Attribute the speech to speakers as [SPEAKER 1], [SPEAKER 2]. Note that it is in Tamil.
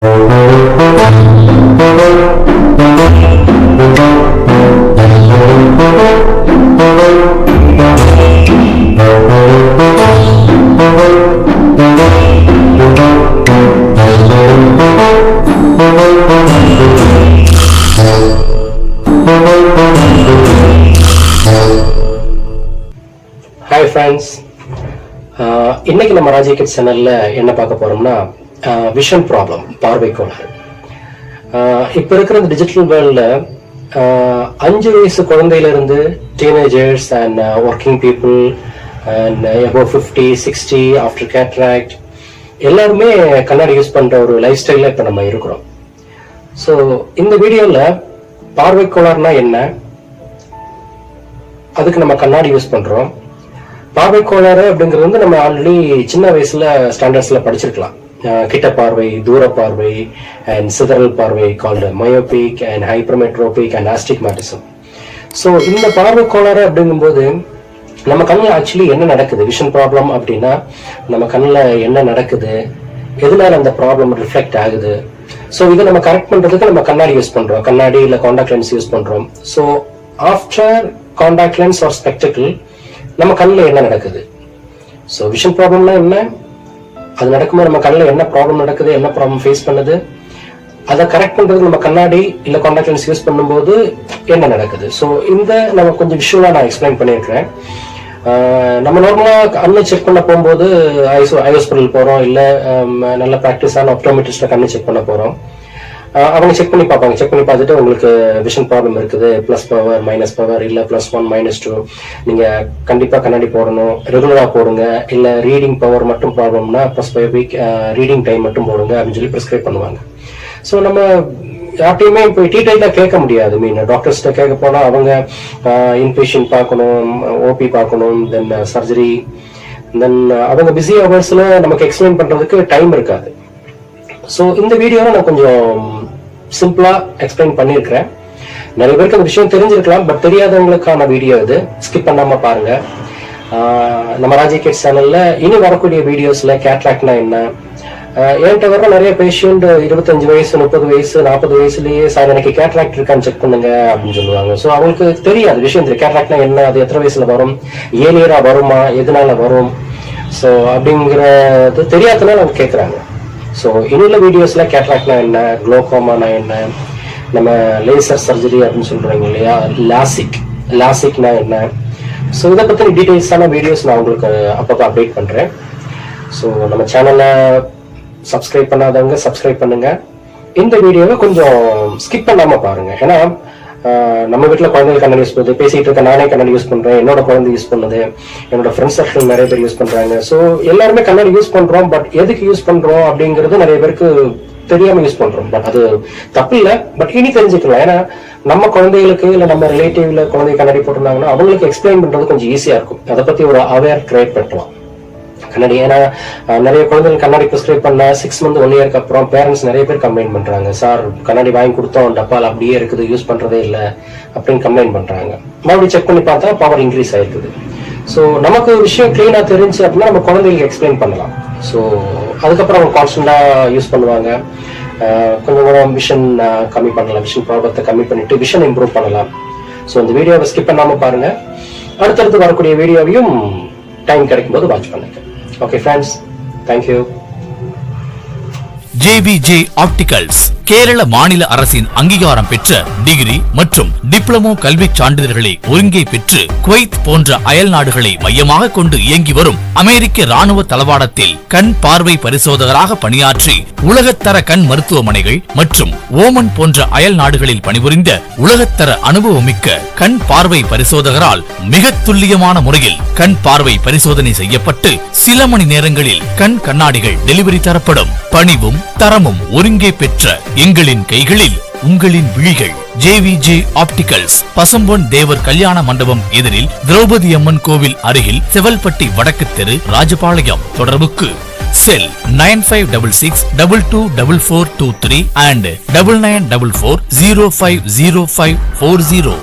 [SPEAKER 1] ஹாய் ஃப்ரெண்ட்ஸ் uh, இன்னைக்கு நம்ம ராஜி கிட் சேனலில் என்ன பார்க்க போறோம்னா விஷன் ப்ராப்ளம் பார்வை கோளாறு. இப்போ இப்ப இருக்கிற இந்த டிஜிட்டல் வேர்ல்ட்ல அஞ்சு வயசு குழந்தையில இருந்து teenagers and working people and above fifty sixty after cataract எல்லாருமே கண்ணாடி யூஸ் பண்ற ஒரு லைஃப் ஸ்டைல்ல இப்ப நம்ம இருக்கிறோம். ஸோ இந்த வீடியோல பார்வை கோளாறுனா என்ன? அதுக்கு நம்ம கண்ணாடி யூஸ் பண்றோம். பார்வை கோளாறு அப்படிங்கிறது வந்து நம்ம ஆல்ரெடி சின்ன வயசுல ஸ்டாண்டர்ட்ஸ்ல படிச்சிருக்கலாம். Uh, கிட்ட பார்வை தூர பார்வை அண்ட் சிதறல் பார்வை called myopic and hypermetropic and astigmatism so இந்த பார்வை கோளாறு அப்படிங்கும்போது நம்ம கண்ணில் ஆக்சுவலி என்ன நடக்குது? விஷன் ப்ராப்ளம் அப்படின்னா நம்ம கண்ணில் என்ன நடக்குது? எதனால அந்த ப்ராப்ளம் ரிஃப்ளெக்ட் ஆகுது? ஸோ இதை நம்ம கரெக்ட் பண்ணுறதுக்கு நம்ம கண்ணாடி யூஸ் பண்ணுறோம் கண்ணாடி இல்லை காண்டாக்ட் லென்ஸ் யூஸ் பண்ணுறோம் so after contact lens or spectacle நம்ம கண்ணில் என்ன நடக்குது? ஸோ விஷன் ப்ராப்ளம்னா என்ன? அது நடக்கும்போது நம்ம கண்ணில் என்ன ப்ராப்ளம் நடக்குது என்ன ப்ராப்ளம் ஃபேஸ் பண்ணுது அதை கரெக்ட் பண்றதுக்கு நம்ம கண்ணாடி இல்லை காண்டாக்ட் லென்ஸ் யூஸ் பண்ணும்போது என்ன நடக்குது? ஸோ இந்த நம்ம கொஞ்சம் விஷுவலாக நான் எக்ஸ்பிளைன் பண்ணியிருக்கிறேன். நம்ம நார்மலாக கண்ணை செக் பண்ண போகும்போது ஐஸ் ஐ ஹாஸ்பிட்டல் போகிறோம் இல்லை நல்ல ப்ராக்டிஸான ஆப்டோமெட்ரிஸ்ட்டை கண்ணை செக் பண்ண போகிறோம் அவங்க செக் பண்ணி பார்ப்பாங்க. செக் பண்ணி பார்த்துட்டு உங்களுக்கு விஷன் ப்ராப்ளம் இருக்குது ப்ளஸ் பவர் மைனஸ் பவர் இல்லை ப்ளஸ் ஒன் மைனஸ் டூ நீங்கள் கண்டிப்பாக கண்ணாடி போடணும். ரெகுலராக போடுங்க. இல்லை ரீடிங் பவர் மட்டும் ப்ராப்ளம்னா plus five weak reading time மட்டும் போடுங்க அப்படின்னு சொல்லி ப்ரிஸ்கிரைப் பண்ணுவாங்க. ஸோ நம்ம யார்ட்டையுமே இப்போ டீட்டெயிலாக கேட்க முடியாது. மீன் டாக்டர்ஸ்கிட்ட கேட்க போனால் அவங்க இன்பேஷன் பார்க்கணும் ஓபி பார்க்கணும் தென் சர்ஜரி தென் அவங்க பிஸி ஹவர்ஸில் நமக்கு எக்ஸ்பிளைன் பண்ணுறதுக்கு டைம் இருக்காது. ஸோ இந்த வீடியோவை நான் கொஞ்சம் சிம்பிளாக எக்ஸ்பிளைன் பண்ணியிருக்கிறேன். நிறைய பேருக்கு அந்த விஷயம் தெரிஞ்சிருக்கலாம் பட் தெரியாதவங்களுக்கான வீடியோ இது. ஸ்கிப் பண்ணாமல் பாருங்க. நம்ம ராஜே கேட் சேனலில் இனி வரக்கூடிய வீடியோஸில் கேட்ராக்ட்னா என்ன? என்கிட்ட வர நிறைய பேஷண்ட் இருபத்தஞ்சு வயசு முப்பது வயசு நாற்பது வயசுலயே சார் எனக்கு கேட்ராக்ட் இருக்கான்னு செக் பண்ணுங்க அப்படின்னு சொல்லுவாங்க. ஸோ அவங்களுக்கு தெரியாது விஷயம். தெரியும் கேட்ராக்ட்னா என்ன? அது எத்தனை வயசுல வரும்? ஏனியரா வருமா? எதனால வரும்? ஸோ அப்படிங்கிறது தெரியாதனால அவங்க கேட்குறாங்க ஸோ இனியுள்ள வீடியோஸில் கேட்ராக்ட்னா என்ன? குளோகோமானா என்ன? நம்ம லேசர் சர்ஜரி அப்படின்னு சொல்றாங்க இல்லையா? லாசிக் லாசிக்னா என்ன? ஸோ இதை பற்றின டீட்டெயில்ஸான வீடியோஸ் நான் உங்களுக்கு அப்பப்போ அப்டேட் பண்ணுறேன் ஸோ நம்ம சேனலை சப்ஸ்கிரைப் பண்ணாதவங்க சப்ஸ்கிரைப் பண்ணுங்கள் இந்த வீடியோவை கொஞ்சம் ஸ்கிப் பண்ணாமல் பாருங்கள் ஏன்னா நம்ம வீட்டில் குழந்தைகள் கண்ணன் யூஸ் பண்ணுது பேசிட்டு இருக்க நானே கண்ணாடி யூஸ் பண்றேன் என்னோட குழந்தை யூஸ் பண்ணுது என்னோட ஃப்ரெண்ட்ஸ் சர்க்கிள் நிறைய பேர் யூஸ் பண்றாங்க. ஸோ எல்லாருமே கண்ணாடி யூஸ் பண்றோம் பட் எதுக்கு யூஸ் பண்றோம் அப்படிங்கிறது நிறைய பேருக்கு தெரியாம யூஸ் பண்றோம். பட் அது தப்பு இல்ல. பட் இனி தெரிஞ்சுக்கலாம். ஏன்னா நம்ம குழந்தைகளுக்கு இல்ல நம்ம ரிலேட்டிவ்ல குழந்தை கண்ணாடி போட்டிருந்தாங்கன்னா அவங்களுக்கு எக்ஸ்பிளைன் பண்றது கொஞ்சம் ஈஸியா இருக்கும். அதை பத்தி ஒரு அவேர் கிரியேட் பண்ணலாம். கண்ணாடி. ஏன்னா நிறைய குழந்தைகள் கண்ணாடி ப்ரிஸ்கிரைப் பண்ண சிக்ஸ் மந்த் ஒன் இயர்க்கு அப்புறம் பேரண்ட்ஸ் நிறைய பேர் கம்ப்ளைண்ட் பண்றாங்க. சார் கண்ணாடி வாங்கி கொடுத்தோம் டப்பால் அப்படியே இருக்குது யூஸ் பண்றதே இல்லை அப்படின்னு கம்ப்ளைண்ட் பண்றாங்க. மறுபடியும் செக் பண்ணி பார்த்தா பவர் இன்க்ரீஸ் ஆயிருக்குது. ஸோ நமக்கு ஒரு விஷயம் கிளீனா தெரிஞ்சு அப்படின்னா நம்ம குழந்தைகளுக்கு எக்ஸ்பிளைன் பண்ணலாம். ஸோ அதுக்கப்புறம் அவங்க கான்ஸ்டண்டா யூஸ் பண்ணுவாங்க. கொஞ்சம் கொஞ்சம் விஷன் கம்மி பண்ணலாம். விஷன் ப்ராப்ளத்தை கம்மி பண்ணிட்டு விஷன் இம்ப்ரூவ் பண்ணலாம். ஸோ இந்த வீடியோவை ஸ்கிப் பண்ணாம பாருங்க. அடுத்தடுத்து வரக்கூடிய வீடியோவையும் டைம் கிடைக்கும் போது வாட்ச் பண்ணுங்க. Okay friends thank you
[SPEAKER 2] JBJ Opticals Kerala மாநில அரசின் அங்கீகாரம் பெற்ற டிகிரி மற்றும் டிப்ளமோ கல்விச் சான்றிதழ்களை ஒருங்கே பெற்று குவைத் போன்ற அயல் நாடுகளை மையமாக கொண்டு இயங்கி வரும் அமெரிக்க ராணுவ தளவாடத்தில் கண் பார்வை பரிசோதகராக பணியாற்றி உலகத்தர கண் மருத்துவமனைகள் மற்றும் ஓமன் போன்ற அயல் நாடுகளில் பணிபுரிந்த உலகத்தர அனுபவமிக்க கண் பார்வை பரிசோதகரால் மிக துல்லியமான முறையில் கண் பார்வை பரிசோதனை செய்யப்பட்டு சில மணி நேரங்களில் கண் கண்ணாடிகள் டெலிவரி தரப்படும். பணிவும் தரமும் ஒருங்கே பெற்ற எங்களின் கைகளில் உங்களின் விழிகள். ஜேவிஜே ஆப்டிகல்ஸ் பசும்பொன் தேவர் கல்யாண மண்டபம் எதிரில் திரௌபதி அம்மன் கோவில் அருகில் செவல்பட்டி வடக்கு தெரு ராஜபாளையம் தொடர்புக்கு. Cell nine five double six double two double four two three and double nine double four zero five zero five four zero